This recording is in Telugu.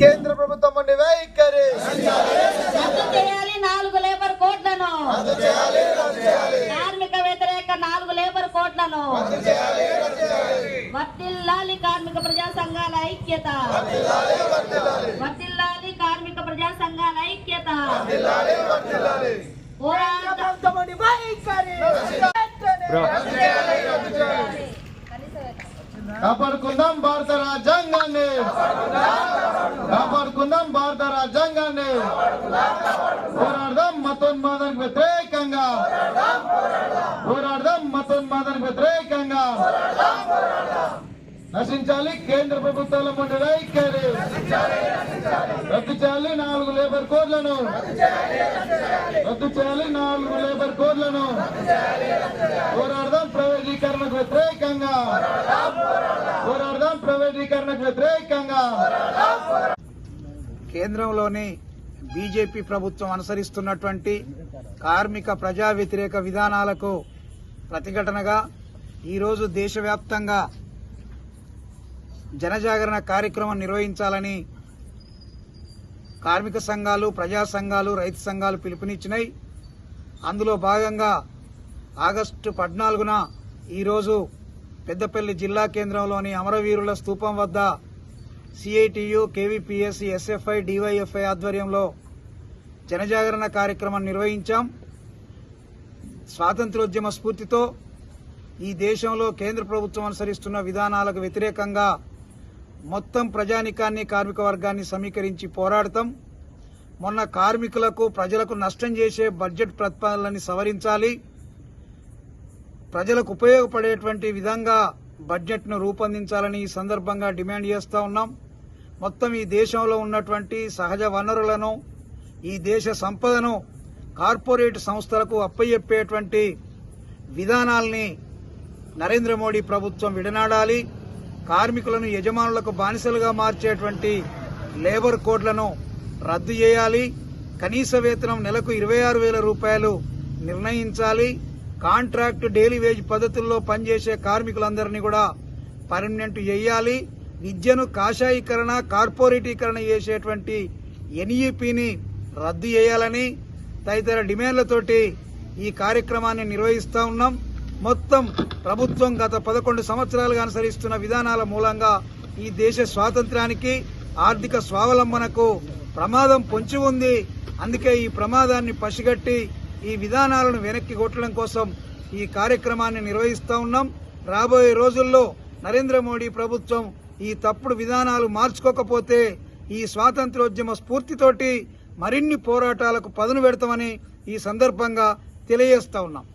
కేంద్ర ప్రభుత్వం ఉండి వైఖరి. చేయాలి నాలుగు లేబర్ కోట్లను కార్మిక వ్యతిరేక నాలుగు లేబర్ కోట్లను వర్తిల్లాలి కార్మిక ప్రజా సంఘాల ఐక్యత. వర్తిల్లాలి కార్మిక ప్రజా సంఘాల ఐక్యత కాపాడుకుందాం భారత రాజ్యాంగాన్ని కాపాడుకుందాం భారత రాజ్యాంగాన్ని పోరాడదాం మతోన్మాదానికి వ్యతిరేకంగా పోరాడదాం మతోన్మాదానికి వ్యతిరేకంగా నశించాలి కేంద్ర ప్రభుత్వాల ముందు వైఖరి రద్దు చేయాలి నాలుగు లేబర్ కోడ్లను. రద్దు చేయాలి నాలుగు లేబర్ కోడ్లను. పోరాడదాం ప్రైవేటీకరణకు వ్యతిరేకంగా. పోరాడదాం ప్రైవేటీకరణకు వ్యతిరేకంగా. కేంద్రంలోని బీజేపీ ప్రభుత్వం అనుసరిస్తున్నటువంటి కార్మిక ప్రజా వ్యతిరేక విధానాలకు ప్రతిఘటనగా ఈరోజు దేశవ్యాప్తంగా జనజాగరణ కార్యక్రమం నిర్వహించాలని కార్మిక సంఘాలు ప్రజా సంఘాలు రైతు సంఘాలు పిలుపునిచ్చినాయి అందులో భాగంగా ఆగస్టు పద్నాలుగున ఈరోజు పెద్దపల్లి జిల్లా కేంద్రంలోని అమరవీరుల స్తూపం వద్ద సిఐటియు కేవీపీఎస్ ఎస్ఎఫ్ఐ డివైఎఫ్ఐ ఆధ్వర్యంలో జనజాగరణ కార్యక్రమం నిర్వహించాం. స్వాతంత్రోద్యమ స్ఫూర్తితో ఈ దేశంలో కేంద్ర ప్రభుత్వం అనుసరిస్తున్న విధానాలకు వ్యతిరేకంగా మొత్తం ప్రజానికాన్ని కార్మిక వర్గాన్ని సమీకరించి పోరాడతాం. మొన్న కార్మికులకు ప్రజలకు నష్టం చేసే బడ్జెట్ ప్రతిపాదనలని సవరించాలి. ప్రజలకు ఉపయోగపడేటువంటి విధంగా బడ్జెట్ను రూపొందించాలని ఈ సందర్భంగా డిమాండ్ చేస్తూ ఉన్నాం. మొత్తం ఈ దేశంలో ఉన్నటువంటి సహజ వనరులను ఈ దేశ సంపదను కార్పొరేట్ సంస్థలకు అప్పయ్యప్పేటువంటి విధానాల్ని నరేంద్ర మోడీ ప్రభుత్వం విడనాడాలి. కార్మికులను యజమానులకు బానిసలుగా మార్చేటువంటి లేబర్ కోడ్లను రద్దు చేయాలి. కనీస వేతనం నెలకు ఇరవై ఆరు వేల రూపాయలు నిర్ణయించాలి. కాంట్రాక్ట్ డైలీ వేజ్ పద్ధతుల్లో పనిచేసే కార్మికులందరినీ కూడా పర్మనెంట్ చేయాలి. విద్యను కాషాయీకరణ కార్పొరేటీకరణ చేసేటువంటి ఎన్ఈపిని రద్దు చేయాలని తదితర డిమాండ్లతోటి ఈ కార్యక్రమాన్ని నిర్వహిస్తూ ఉన్నాం. మొత్తం ప్రభుత్వం గత పదకొండు సంవత్సరాలుగా అనుసరిస్తున్న విధానాల మూలంగా ఈ దేశ స్వాతంత్రానికి ఆర్థిక స్వావలంబనకు ప్రమాదం పొంచి ఉంది. అందుకే ఈ ప్రమాదాన్ని పసిగట్టి ఈ విధానాలను వెనక్కి కొట్టడం కోసం ఈ కార్యక్రమాన్ని నిర్వహిస్తూ ఉన్నాం. రాబోయే రోజుల్లో నరేంద్ర మోడీ ప్రభుత్వం ఈ తప్పుడు విధానాలు మార్చుకోకపోతే ఈ స్వాతంత్రోద్యమ స్ఫూర్తితోటి మరిన్ని పోరాటాలకు పదును పెడతామని ఈ సందర్భంగా తెలియజేస్తా ఉన్నాం.